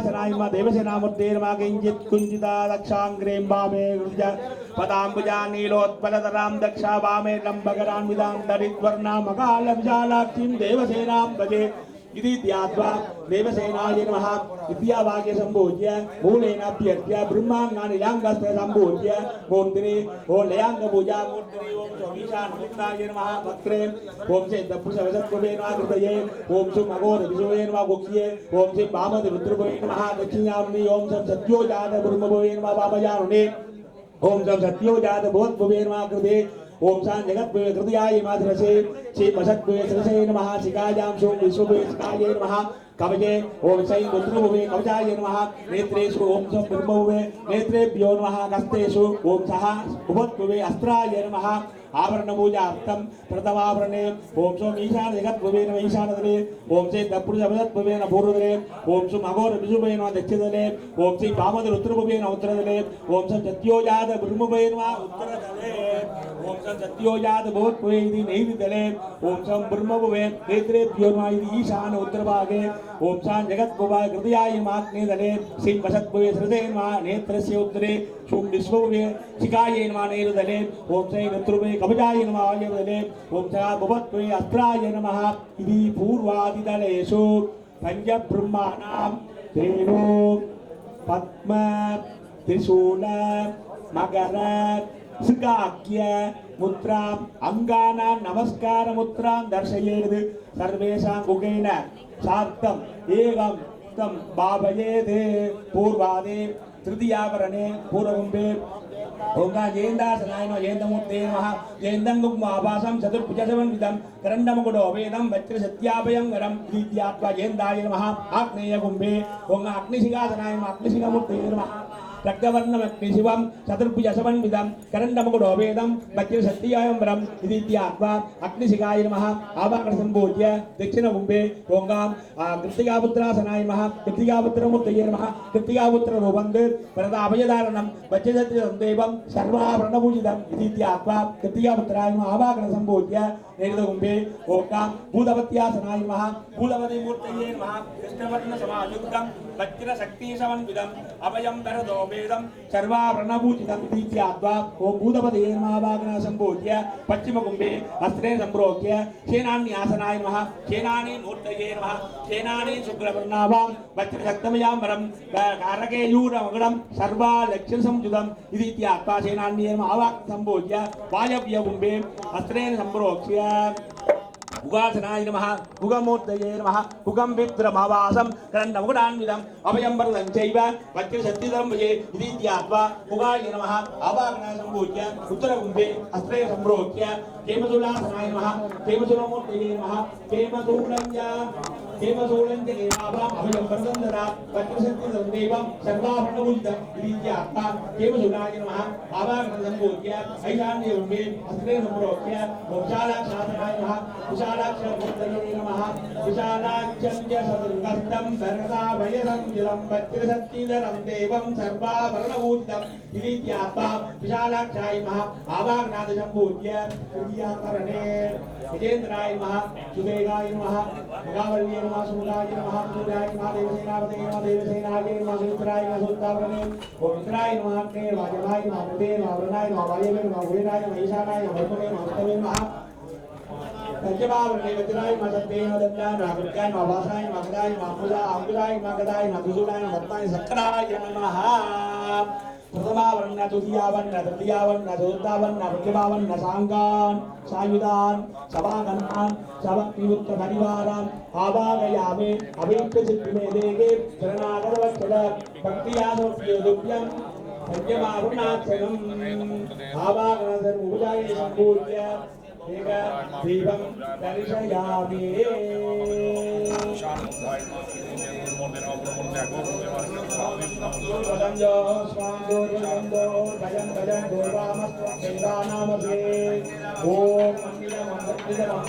वीरभद्रासनाय नमः देवसेनामूर्ते नमः किञ्चित् दक्षा वामे लम्बकरान्वितां दरिद्वर्णां मकालविशालाक्षीं देवसेनां भजे इति ध्यात्वा देवसेनाय नमः। विद्यावाक्य सम्पूज्य मूलेनाभ्यर्च्य ब्रह्माङ्गानि लाङ्गस्ते सम्पूज्य मूर्तिनि ॐ लयाङ्गपूजा मूर्तिनि ॐ सोमीशानमुक्ताय नमः, वक्त्रे। ॐ से दपुषवसत्ववे नमः, कृतये। ॐ सुम् अघोरविशुवे नमः, गुक्ष्ये। ॐ सिं वामदरुद्रभवे नमः, दक्षिणाम्नि। ॐ सं सत्योजात ब्रह्मभवे नमः वामजानुने ओम सम सत्यो जात बहुत भुवे नमः, कृते। ओम शान जगत कृतियाय माधरसे श्री मशक्वेशरसे नमः शिकायां सोम विश्ववेशकाय नमः कवचे ओम सै मुद्रुभुवे कवचाय नमः नेत्रेषु ओम सं ब्रह्मभुवे नेत्रेभ्यो नमः हस्तेषु ओम सः उपद्भुवे अस्त्राय नमः आवरण पूजा अर्थम प्रथमावरणे ओम सोम ईशान जगत भुवे नम ईशान दले ओम से दपुरुष अवदत भुवे न पूर्व दले ओम सुम अघोर विजुभे न दक्षिण दले ओम से वामद उत्तर भुवे न उत्तर दले ओम सम सत्योजात ब्रह्म भुवे न उत्तर दले सम सत्योजात बहुत भुवे इति नैविदले ओम सम ब्रह्मभुवे नेत्रेभ्यो नमः इति ईशान उत्तरभागे ओम शान जगत भुवाय कृतयाय माग्ने दले श्री वसत् भुवे श्रदे नमः नेत्रस्य उत्तरे शुम विश्वभुवे शिखाय नमः नेरुदले ओम श्री रुद्रभुवे कवचाय नमः आयुर्दले ओम सा भुवत् भुवे अस्त्राय नमः इति पूर्वादिदलेषु पञ्चब्रह्माणां तेनो पद्म त्रिशूल मकर ముద్రాం అంగానా నమస్కార ముద్రాం దర్శయేది సర్వేషాం గుగేన సార్థం ఏకం తం భావయేత్ పూర్వాదే తృతీయావరణే పూర్వంబే ஓங்கா ஜெயந்தாசனாயனோ ஜெயந்தமூர்த்தே நம ஜெயந்தங்குக்கும் ஆபாசம் சதுர்புஜசவன்விதம் கரண்டமகுடோ வேதம் வச்சிர சத்யாபயம் கரம் பிரீத்யாத்வா ஜெயந்தாய நம ஆக்னேய கும்பே. ஓங்கா அக்னிசிகாசனாயம் அக்னிசிகமூர்த்தே நம ரக்தவர்ணமக்னி சிவம் சதுர்புஜசமன்விதம் கரண்டமகுடோபேதம் பத்திர சத்தியாயம்பரம் இது இத்தியாத்வா அக்னிசிகாய நம ஆபாகர சம்பூஜ்ய தட்சிண கும்பே ஓங்காம் கிருத்திகாபுத்திராசனாய நம கிருத்திகாபுத்திரமூர்த்தயே நம கிருத்திகாபுத்திர ரூபங்கு பரதாபயதாரணம் பச்சதத்திரம் தெய்வம் சர்வாபரணபூஜிதம் இது இத்தியாத்வா கிருத்திகாபுத்திராய நம ஆபாகர சம்பூஜ்ய நேரிதகும்பே ஓங்காம் பூதபத்தியாசனாய நம பூதபதிமூர்த்தயே நம கிருஷ்ணவர்ண சமாயுக்தம் பத்திர சக்தி சமன்விதம் அபயம் தரதோம் सोमेदं सर्वाभरणभूषितं प्रीत्याद्वा ॐ भूतपदे महाभागना सम्पूज्य पश्चिमकुम्भे हस्ते सम्प्रोक्य आसनाय नमः। सेनानि मूर्तये नमः। सेनानि शुक्रवर्णाभां वज्रशक्तमयाम्बरं कारकेयूरमगणं सर्वालक्ष्यसंयुतं इति इत्यात्वा सेनान्येन आवाक् सम्पूज्य वायव्यकुम्भे हस्तेन सम्प्रोक्ष्य। ఉగాసనాయ నమ ఉగమూర్తయే నమ ఉగం విద్రమవాసం కరణముడాన్విదం అభయంబరదం చైవ వక్రశక్తిదం భజే ఇదీత్యాత్వా ఉగాయ నమ అవాకనా సంభూత్య ఉత్తరగుంభే అస్త్రయ సంప్రోక్య కేమతులాసనాయ నమ కేమతులమూర్తయే నమ కేమతులం தேவசோழந்த ஏவாவாம் அபயம் பிரசந்ததா பத்மசக்தி சந்தேவம் சர்வாபரணமுஜிதம் இதிச்சி ஆத்மா தேவசூடாய நமஹ ஆவாகரண சம்போக்ய ஐசான்ய உண்மே அஸ்ரே சம்பரோக்ய மோக்ஷாலாட்சாதனாய நமஹ குஷாலாட்சர பூர்த்தனே நமஹ குஷாலாட்சம்ய சதுர்கஸ்தம் சர்வதா வயதம் ஜலம் பத்மசக்திதரம் தேவம் சர்வாபரணமுஜிதம் இதிச்சி ஆத்மா குஷாலாட்சாய நமஹ ஆவாகரணாத சம்போக்ய கிரியாகரணே విజేంద్రాయ నమ సుదేగాయ నమ భగవల్లి నమ సుముదాయ నమ సూర్యాయ నమ దేవసేనాపతే నమ దేవసేనాగే నమ సూత్రాయ నమ సూత్రావరణే గోవింద్రాయ నమ అగ్నే నమ జలాయ నమ అమృతే నమ వరుణాయ నమ వాయవే నమ ఉరేనాయ నమ ఈశానాయ నమ భర్తవే నమ ఉత్తమే నమ పంచమావరణే వజ్రాయ నమ సత్యే నమ దత్తాయ నమ వాసాయ నమ గదాయ నమ అంబుజాయ అంబుజాయ నమ గదాయ సక్రాయ నమ प्रथमावन्न तृतीयावन्न तृतीयावन्न चतुर्थावन्न पंचमावन्न सांगान् सायुधान् सभागणान् सभक्तिमुक्तपरिवारान् आवागयामे अभिप्रचित्तिमे देवे चरणागरवत्सद भक्तियादोप्योदुभ्यं पंचमावृणाक्षरम् आवागणसर्वभुजाय सम्पूज्य, एक दीपं दर्शयामि। सिद्धि में देगे शरणागत वत्सल भक्तियासोप्योदुभ्यं पंचमावरणाक्षरम् आवागण सर्वभुजाय सम्पूज्य एक दीपं दर्शयामि वदन्यो स्वान्दो वदन्तो भजं भजं पूर्वामस्त्वं वेदानामसे ॐ मन्दिरं मन्दिरं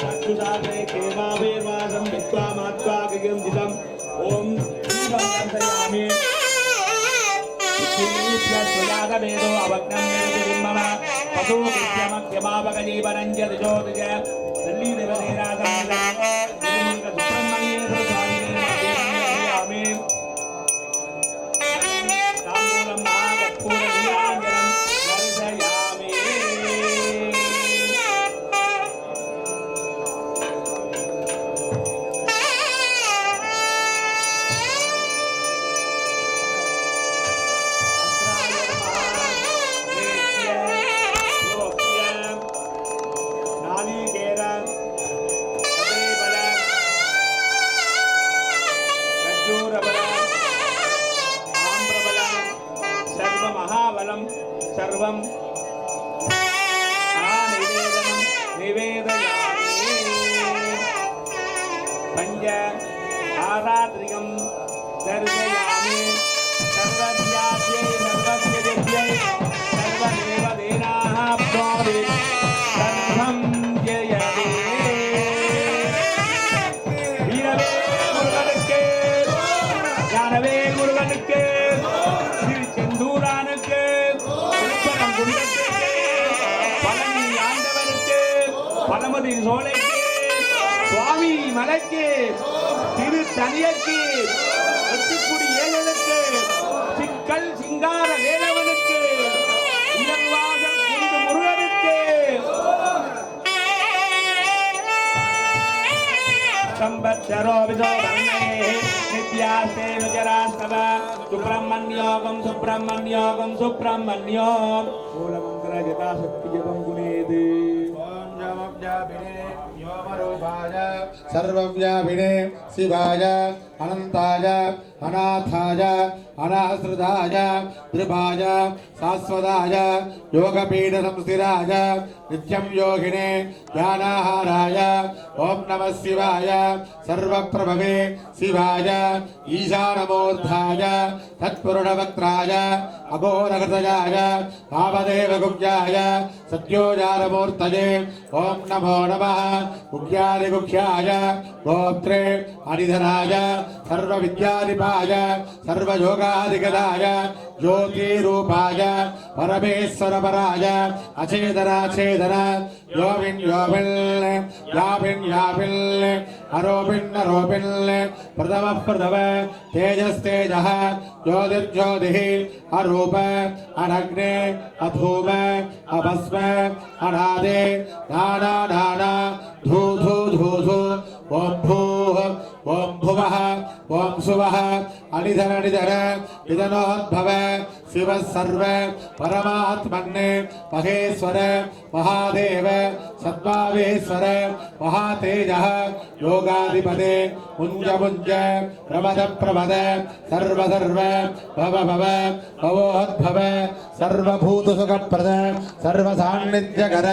चक्षुषाग्रे केमावेर्वासं विद्वा मात्वा गिगन्धितम् ॐ दीपं दर्शयामि स्वजातवेदो अवग्नं निरतिर्मम ೂಮಕ್ಯಮಾವಕ ಜೀವನಂಜಲಿ ಜ್ಯೋತಿಜ ನಲ್ಲಿ ದೇವದೇರಾಧ вам. மலைக்கு திரு தனியக்கு வெட்டிக்குடி ஏழனுக்கு சிக்கல் சிங்கார வேலவனுக்கு இயல்வாசல் குண்டு முருகனுக்கு. சம்பச்சரோவிதோ வர்ணே நித்யாஸ்தே விஜராஸ்தவ சுப்பிரமணியோகம் சுப்பிரமணியோகம் சுப்பிரமணியோம். மூலமந்திர ஜதாசக்தி सर्वव्यापिने शिवाय अनन्ताय अनाथाय, अनाश्रिताय शाश्वताय, योगपीठसंस्थिराय, नित्यं योगिने ज्ञानाहाराय ॐ नमः शिवाय, सर्वप्रभवे शिवाय, ईशानमूर्धाय तत्पुरुषवक्त्राय वामदेवगुह्याय सत्योजारमूर्तये ॐ नमो नमः गुह्यादिगुह्याय गोत्रे, अनिधनाय सर्वविद्याधिपाय सर्वयोगाधिगदाय ज्योतिरूपाय, परमेश्वरपराय अचेतनाचेतन योविन् योविन् याविन् याविन् अरोपिन् अरोपिन्, प्रथमः प्रथम, तेजस्तेजः, ज्योतिर्ज्योतिः, अरूप, अनग्ने, अधूम, अभस्म, अनादे, नाना नाना धू சுவஹ அணிதர அணிதர விதனோத்பவ शिवः सर्व परमात्मन् महेश्वर महादेव सद्भावेश्वर महातेजः योगाधिपते मुञ्ज मुञ्ज प्रमद प्रमद सर्व सर्व भव भव भवोद्भव सर्वभूतसुखप्रद सर्वसान्निध्यकर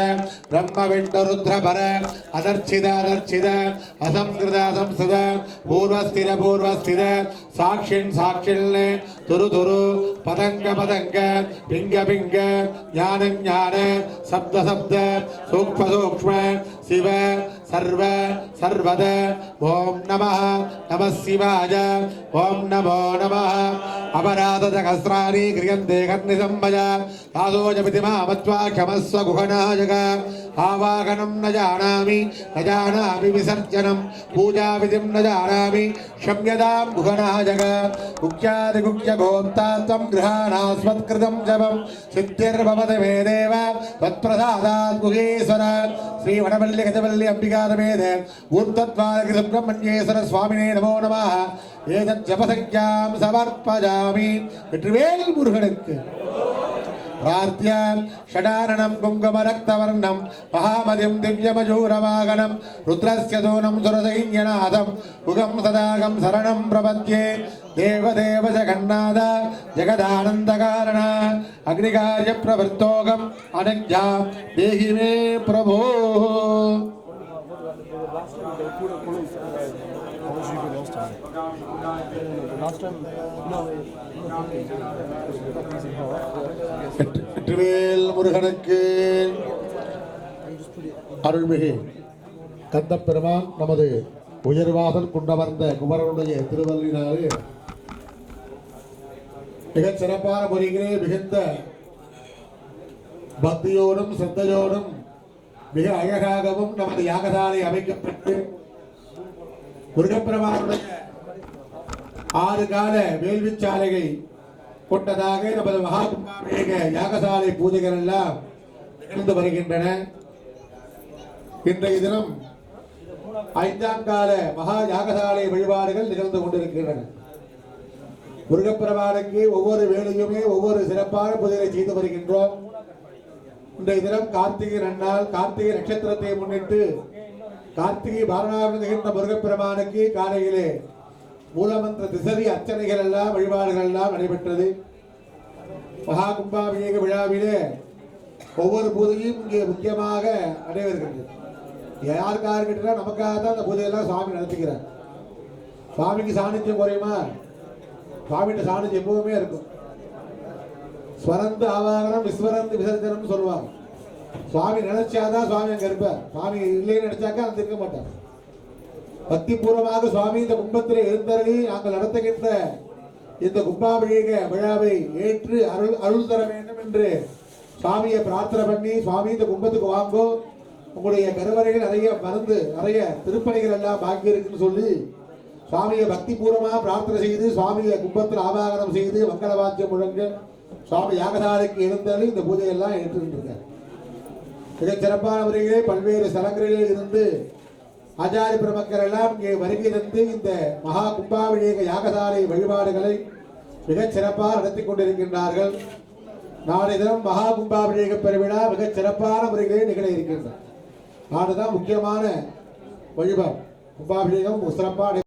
ब्रह्मविष्णुरुद्रपर अदर्शित अदर्शित असंस्कृत असंस्कृत पूर्वस्थित पूर्वस्थित साक्षिन् साक्षिन् तुरु तुरु पतङ्ग பதங்க பிங்க பிங்க ஞான ஞான சப்த சப்த சூக்ம சூக்ம சிவ సర్వ సర్వద ఓం నమ నమ శివాయ ఓం నమో నమ అపరాధ సహస్రాన్ని క్రియంతే కర్ణి సంభయ రాసోజమితిమామత్వాఖ్యమస్వ గుహనాయక ఆవాహనం న జానామి న జానామి విసర్జనం పూజావిధిం న జానామి క్షమ్యతాం గుహనాయక ముఖ్యాది ముఖ్య గోప్తాత్వం గృహాణాస్మత్కృతం జపం సిద్ధిర్భవతి మే దేవ తత్ప్రసాదాత్ గుహేశ్వర ஸ்ரீ வடவல்லி கஜவல்லி அம்பிகாரமேத ஊர்த்வாகிருத பிரம்மண்யேஸ்வர சுவாமினே நமோ நமாக ஏதத் ஜபசக்யாம் சமர்ப்பஜாமி. வெற்றிவேல் முருகனுக்கு. பிரார்த்தியால் ஷடாரணம் குங்குமரக்தவர்ணம் மகாமதிம் திவ்யமஜூரவாகனம் ருத்ரஸ்ய தூணம் சுரசைன்யநாதம் புகம் சதாகம் சரணம் பிரபத்யே. தேவதேவ ஜகநாத ஜெகதானந்தகாரண அக்னிகாரிய பிரவர்த்தோகம் அனஜா தேஹி மே பிரபோ. வெற்றிவேல் முருகனுக்கு அருள்மிகு கந்தப்பெருமான் நமது உயர்வாதல் குண்டமர்ந்த குமரனுடைய திருவள்ளினாலே மிகச் சிறப்பான முறையிலே மிகுந்த பக்தியோடும் சிரத்தையோடும் மிக அழகாகவும் நமது யாகசாலை அமைக்கப்பட்டு முருகப்பெருமானுடைய ஆறு கால வேள்விச்சாலையை கொண்டதாக நமது மகாகும்பாபிஷேக யாகசாலை பூஜைகள் எல்லாம் நிகழ்ந்து வருகின்றன. இன்றைய தினம் ஐந்தாம் கால மகா யாகசாலை வழிபாடுகள் நிகழ்ந்து கொண்டிருக்கின்றன. முருகப்பெருமானுக்கு ஒவ்வொரு வேலையுமே ஒவ்வொரு சிறப்பான பூஜைகளை செய்து வருகின்றோம். இன்றைய தினம் கார்த்திகை நன்னால் கார்த்திகை நட்சத்திரத்தை முன்னிட்டு கார்த்திகை பாரணாவில் நிகழ்ந்த முருகப்பெருமானுக்கு காலையிலே மூலமந்திர திசதி அர்ச்சனைகள் எல்லாம் வழிபாடுகள் எல்லாம் நடைபெற்றது. மகா கும்பாபிஷேக விழாவிலே ஒவ்வொரு பூஜையும் இங்கே முக்கியமாக நடைபெறுகிறது. யாருக்காக கேட்டால் நமக்காக தான் அந்த பூஜையெல்லாம் சுவாமி நடத்துகிறார். சுவாமிக்கு சாநித்தியம் குறையுமா? சுவாமிகிட்ட சாநித்தியம் எப்பவுமே இருக்கும். ஸ்வரந்து ஆவாகனம் விஸ்வரந்து விசர்ஜனம் சொல்லுவாங்க. சுவாமி நினைச்சாதான் சுவாமி அங்க இருப்பார். சுவாமி இல்லைன்னு நினைச்சாக்கா அந்த இருக்க மாட்டார். பக்தி பூர்வமாக சுவாமி இந்த கும்பத்தில் எழுந்தருளி நாங்கள் நடத்துகின்ற இந்த கும்பாபிஷேக விழாவை ஏற்று அருள் அருள் தர வேண்டும் என்று சுவாமியை பிரார்த்தனை பண்ணி சுவாமி இந்த கும்பத்துக்கு வாங்கோ. உங்களுடைய கருவறைகள் நிறைய மருந்து நிறைய திருப்பணிகள் எல்லாம் பாக்கி இருக்குன்னு சொல்லி சுவாமியை பக்தி பூர்வமாக பிரார்த்தனை செய்து சுவாமியை கும்பத்தில் ஆபாகனம் செய்து மங்கள வாத்தியம் முழங்க சுவாமி யாகசாலைக்கு இருந்தாலும் இந்த பூஜையெல்லாம் ஏற்றுக்கின்றிருக்கார் மிகச் சிறப்பான முறையிலே பல்வேறு ஸ்தலங்களிலே இருந்து ஆச்சாரிய பிரமக்கள் எல்லாம் இங்கே வருகை தந்து இந்த மகா கும்பாபிஷேக யாகசாலை வழிபாடுகளை மிகச் சிறப்பாக நடத்தி கொண்டிருக்கின்றார்கள். நாளை தினம் மகா கும்பாபிஷேக பெருவிழா மிகச் சிறப்பான முறையிலே நிகழ இருக்கின்றது. நாடுதான் முக்கியமான வழிபாடு. கும்பாபிஷேகம் சிறப்பாக